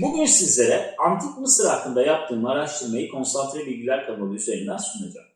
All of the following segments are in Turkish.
Bugün sizlere Antik Mısır hakkında yaptığım araştırmayı konsantre bilgiler kanalı üzerinden sunacağım.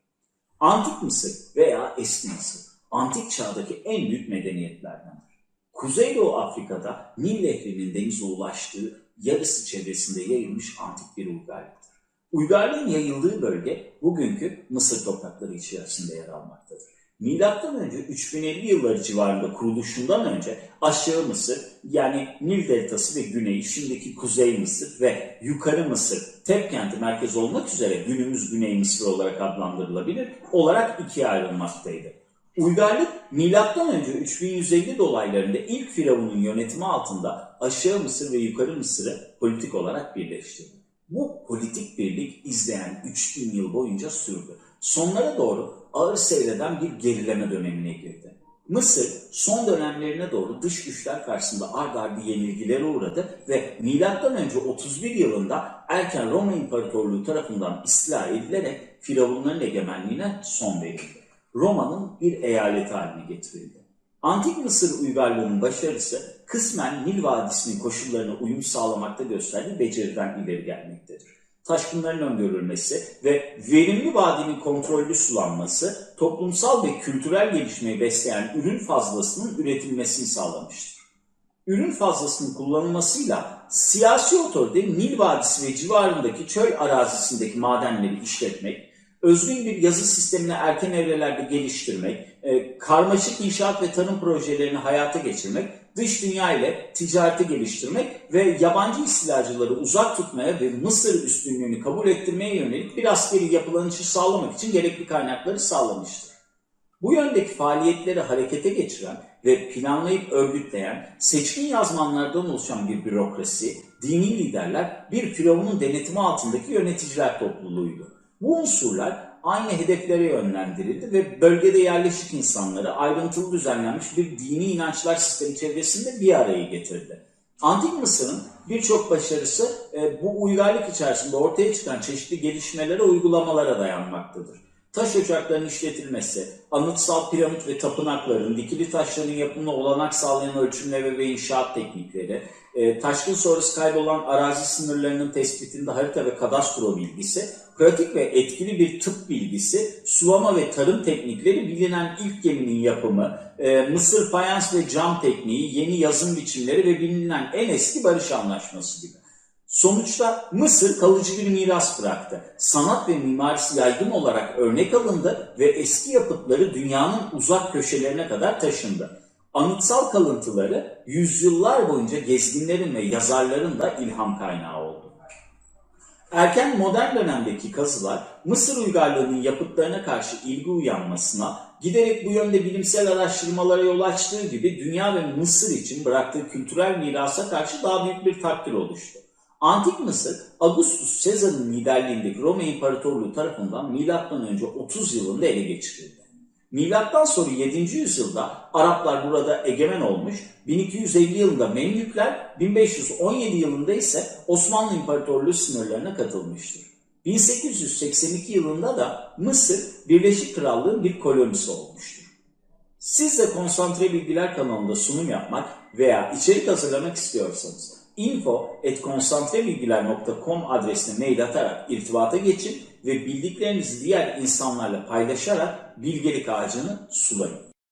Antik Mısır veya Eski Mısır, antik çağdaki en büyük medeniyetlerdendir. Kuzeydoğu Afrika'da Nil Nehri'nin denize ulaştığı yarısı çevresinde yayılmış antik bir uygarlıktır. Uygarlığın yayıldığı bölge bugünkü Mısır toprakları içerisinde yer almaktadır. Milattan önce 3050 yılları civarında kuruluşundan önce aşağı Mısır yani Nil Deltası ve güneyi şimdiki Kuzey Mısır ve Yukarı Mısır Tepkenti merkez olmak üzere günümüz Güney Mısır olarak adlandırılabilir olarak ikiye ayrılmaktaydı. Uygarlık milattan önce 3150 dolaylarında ilk firavunun yönetimi altında aşağı Mısır ve yukarı Mısır'ı politik olarak birleştirdi. Bu politik birlik izleyen 3000 yıl boyunca sürdü. Sonlara doğru ağır seyreden bir gerileme dönemine girdi. Mısır son dönemlerine doğru dış güçler karşısında ard arda yenilgilere uğradı ve önce 31 yılında erken Roma İmparatorluğu tarafından istila edilerek firavunların egemenliğine son verildi. Roma'nın bir eyaleti haline getirildi. Antik Mısır uygarlığının başarısı kısmen Nil Vadisi'nin koşullarına uyum sağlamakta gösterdiği beceriden ileri gelmektedir. Taşkınların öngörülmesi ve verimli vadinin kontrollü sulanması toplumsal ve kültürel gelişmeyi besleyen ürün fazlasının üretilmesini sağlamıştır. Ürün fazlasının kullanılmasıyla siyasi otorite Nil Vadisi ve civarındaki çöl arazisindeki madenleri işletmek, özgün bir yazı sistemini erken evrelerde geliştirmek, e, karmaşık inşaat ve tarım projelerini hayata geçirmek, dış dünya ile ticareti geliştirmek ve yabancı istilacıları uzak tutmaya ve Mısır üstünlüğünü kabul ettirmeye yönelik bir askeri yapılanışı sağlamak için gerekli kaynakları sağlamıştır. Bu yöndeki faaliyetleri harekete geçiren ve planlayıp örgütleyen seçkin yazmanlardan oluşan bir bürokrasi, dini liderler bir firavunun denetimi altındaki yöneticiler topluluğuydu. Bu unsurlar aynı hedeflere yönlendirildi ve bölgede yerleşik insanları ayrıntılı düzenlenmiş bir dini inançlar sistemi çevresinde bir araya getirdi. Antik Mısır'ın birçok başarısı e, bu uygarlık içerisinde ortaya çıkan çeşitli gelişmelere, uygulamalara dayanmaktadır. Taş ocaklarının işletilmesi, anıtsal piramit ve tapınakların, dikili taşların yapımına olanak sağlayan ölçümleme ve inşaat teknikleri, e, taşkın sonrası kaybolan arazi sınırlarının tespitinde harita ve kadastro bilgisi, pratik ve etkili bir tıp bilgisi, sulama ve tarım teknikleri, bilinen ilk geminin yapımı, e, Mısır fayans ve cam tekniği, yeni yazım biçimleri ve bilinen en eski barış anlaşması gibi. Sonuçta Mısır kalıcı bir miras bıraktı. Sanat ve mimarisi yaygın olarak örnek alındı ve eski yapıtları dünyanın uzak köşelerine kadar taşındı. Anıtsal kalıntıları yüzyıllar boyunca gezginlerin ve yazarların da ilham kaynağı oldu. Erken modern dönemdeki kazılar Mısır uygarlığının yapıtlarına karşı ilgi uyanmasına, giderek bu yönde bilimsel araştırmalara yol açtığı gibi dünya ve Mısır için bıraktığı kültürel mirasa karşı daha büyük bir takdir oluştu. Antik Mısır, Augustus Caesar'ın liderliğindeki Roma İmparatorluğu tarafından M.Ö. 30 yılında ele geçirildi. Milattan sonra 7. yüzyılda Araplar burada egemen olmuş, 1250 yılında Memlükler, 1517 yılında ise Osmanlı İmparatorluğu sınırlarına katılmıştır. 1882 yılında da Mısır Birleşik Krallığı'nın bir kolonisi olmuştur. Siz de Konsantre Bilgiler kanalında sunum yapmak veya içerik hazırlamak istiyorsanız info.konsantrebilgiler.com adresine mail atarak irtibata geçin ve bildiklerinizi diğer insanlarla paylaşarak bilgelik ağacını sulayın.